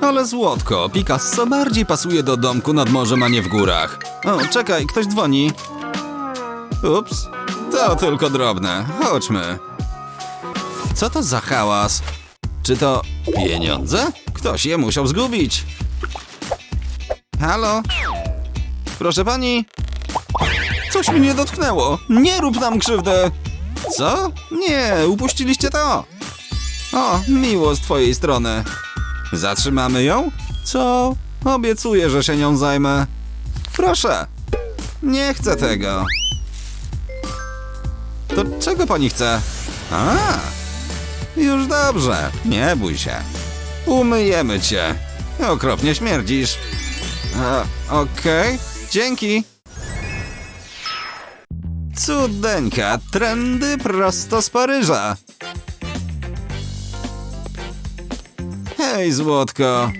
Ale złotko, Picasso bardziej pasuje do domku nad morzem, a nie w górach. O, czekaj, ktoś dzwoni. Ups, to tylko drobne. Chodźmy. Co to za hałas? Czy to pieniądze? Ktoś je musiał zgubić. Halo? Proszę pani? Coś mnie dotknęło. Nie rób nam krzywdę. Co? Nie, upuściliście to. O, miło z twojej strony. Zatrzymamy ją? Co? Obiecuję, że się nią zajmę. Proszę. Nie chcę tego. To czego pani chce? A, już dobrze. Nie bój się. Umyjemy cię. Okropnie śmierdzisz. A, Okej, dzięki. Cudeńka, trendy prosto z Paryża. Hej, złotko.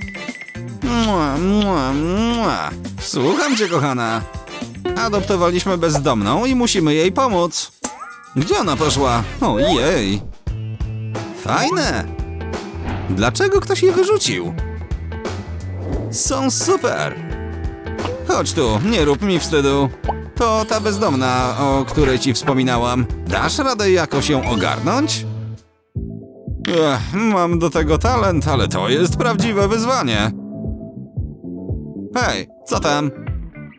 Mua, mua, mua. Słucham cię, kochana. Adoptowaliśmy bezdomną i musimy jej pomóc. Gdzie ona poszła? Ojej. Fajne. Dlaczego ktoś je wyrzucił? Są super. Chodź tu, nie rób mi wstydu. To ta bezdomna, o której ci wspominałam. Dasz radę jakoś ją ogarnąć? Ech, mam do tego talent, ale to jest prawdziwe wyzwanie. Hej, co tam?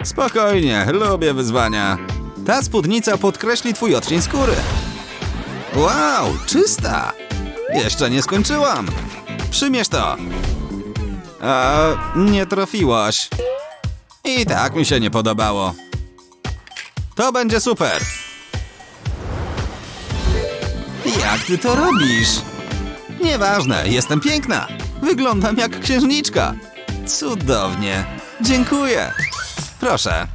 Spokojnie, lubię wyzwania. Ta spódnica podkreśli twój odcień skóry. Wow, czysta! Jeszcze nie skończyłam. Przymierz to. A, nie trafiłaś. I tak mi się nie podobało. To będzie super. Jak ty to robisz? Nieważne, jestem piękna. Wyglądam jak księżniczka. Cudownie. Dziękuję. Proszę.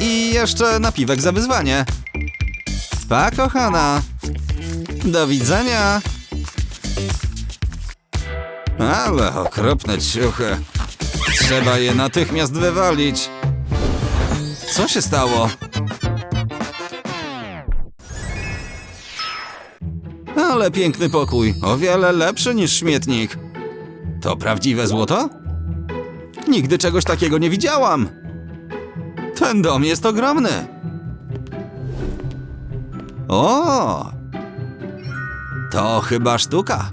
I jeszcze napiwek za wyzwanie. Pa, kochana. Do widzenia. Ale okropne ciuchy. Trzeba je natychmiast wywalić. Co się stało? Ale piękny pokój. O wiele lepszy niż śmietnik. To prawdziwe złoto? Nigdy czegoś takiego nie widziałam. Ten dom jest ogromny. O! To chyba sztuka.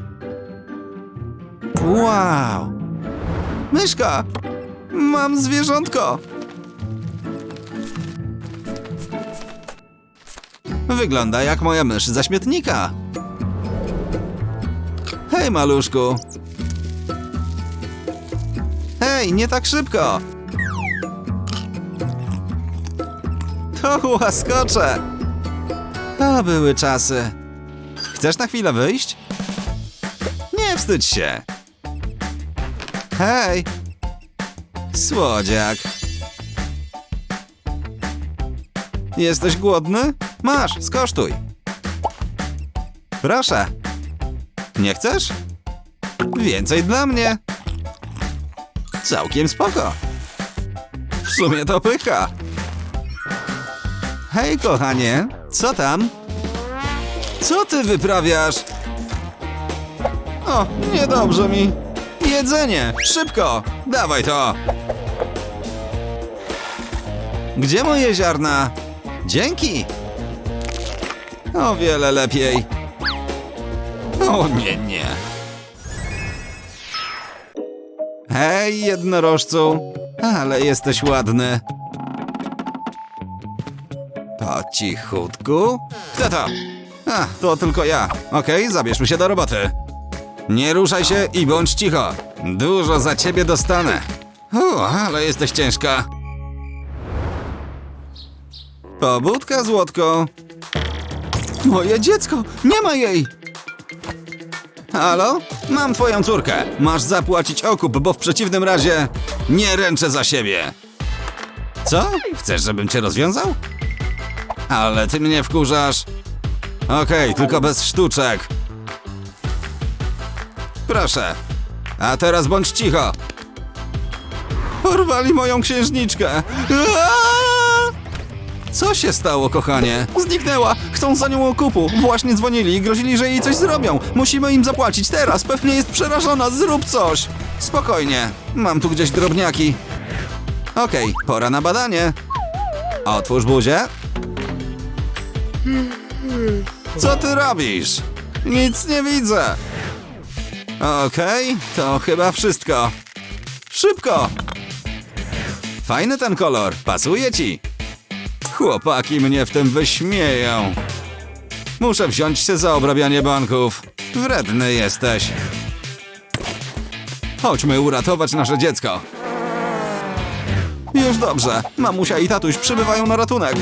Wow! Myszka! Mam zwierzątko! Wygląda jak moja mysz za śmietnika. Hej, maluszku! Hej, nie tak szybko! To łaskocze! To były czasy. Chcesz na chwilę wyjść? Nie wstydź się. Hej! Słodziak. Jesteś głodny? Masz, skosztuj. Proszę. Nie chcesz? Więcej dla mnie. Całkiem spoko. W sumie to pycha. Hej, kochanie, co tam? Co ty wyprawiasz? O, niedobrze mi. Jedzenie, szybko, dawaj to. Gdzie moje ziarna? Dzięki. O wiele lepiej. O nie, nie. Hej, jednorożcu, ale jesteś ładny. Po cichutku. Kto to? A, to tylko ja. Okej, zabierzmy się do roboty. Nie ruszaj się i bądź cicho. Dużo za ciebie dostanę. U, ale jesteś ciężka. Pobudka, złotko. Moje dziecko, nie ma jej! Halo? Mam twoją córkę. Masz zapłacić okup, bo w przeciwnym razie nie ręczę za siebie. Co? Chcesz, żebym cię rozwiązał? Ale ty mnie wkurzasz. Okej, tylko bez sztuczek. Proszę. A teraz bądź cicho. Porwali moją księżniczkę. Aaaa! Co się stało, kochanie? Zniknęła! Chcą za nią okupu. Właśnie dzwonili i grozili, że jej coś zrobią. Musimy im zapłacić teraz. Pewnie jest przerażona. Zrób coś! Spokojnie. Mam tu gdzieś drobniaki. Okej, pora na badanie. Otwórz buzię. Co ty robisz? Nic nie widzę. Okej, to chyba wszystko. Szybko! Fajny ten kolor, pasuje ci. Chłopaki mnie w tym wyśmieją. Muszę wziąć się za obrabianie banków. Wredny jesteś. Chodźmy uratować nasze dziecko. Już dobrze. Mamusia i tatuś przybywają na ratunek.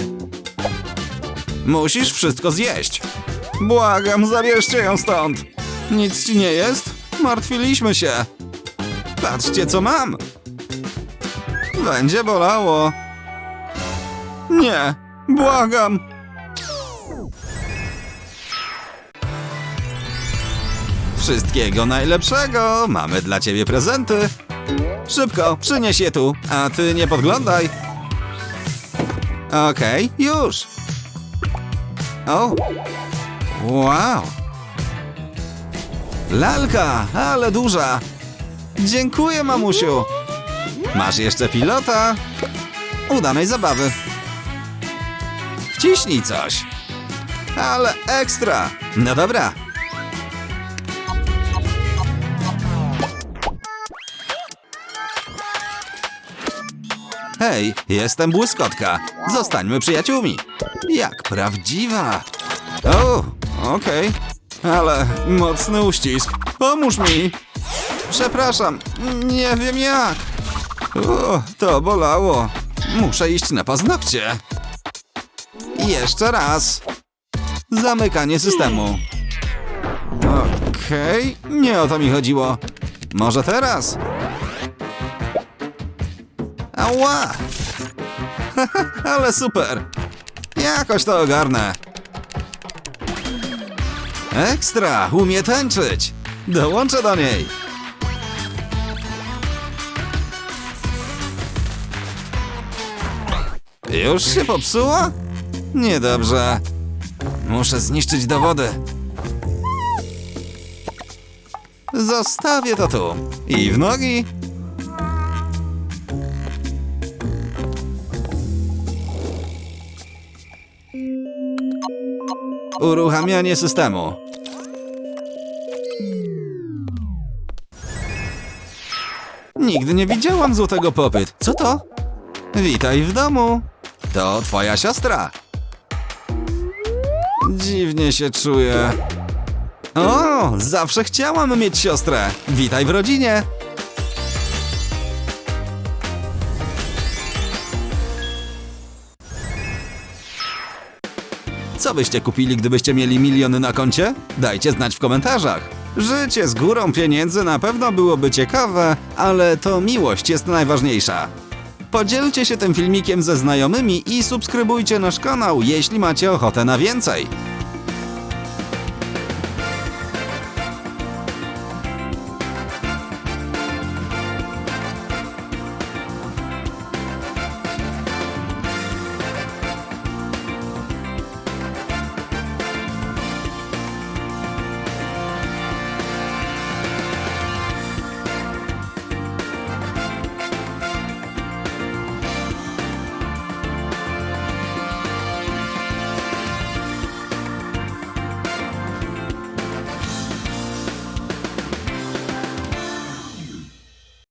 Musisz wszystko zjeść. Błagam, zabierzcie ją stąd. Nic ci nie jest? Martwiliśmy się. Patrzcie, co mam. Będzie bolało. Nie, błagam. Wszystkiego najlepszego. Mamy dla ciebie prezenty. Szybko, przynieś je tu, a ty nie podglądaj. Okej, już. O. Wow. Lalka, ale duża. Dziękuję, mamusiu. Masz jeszcze pilota? Udanej zabawy. Wciśnij coś. Ale ekstra. No dobra. Hej, jestem błyskotka. Zostańmy przyjaciółmi. Jak prawdziwa. O, okej. Ale mocny uścisk. Pomóż mi. Przepraszam, nie wiem jak. O, to bolało. Muszę iść na paznokcie. Jeszcze raz. Zamykanie systemu. Okej, nie o to mi chodziło. Może teraz? Ała! Ale super! Jakoś to ogarnę. Ekstra! Umie tańczyć! Dołączę do niej! Już się popsuło? Niedobrze. Muszę zniszczyć dowody. Zostawię to tu. I w nogi. Uruchamianie systemu. Nigdy nie widziałam złotego popyt. Co to? Witaj w domu. To twoja siostra. Dziwnie się czuję. O, zawsze chciałam mieć siostrę. Witaj w rodzinie. Co byście kupili, gdybyście mieli miliony na koncie? Dajcie znać w komentarzach. Życie z górą pieniędzy na pewno byłoby ciekawe, ale to miłość jest najważniejsza. Podzielcie się tym filmikiem ze znajomymi i subskrybujcie nasz kanał, jeśli macie ochotę na więcej.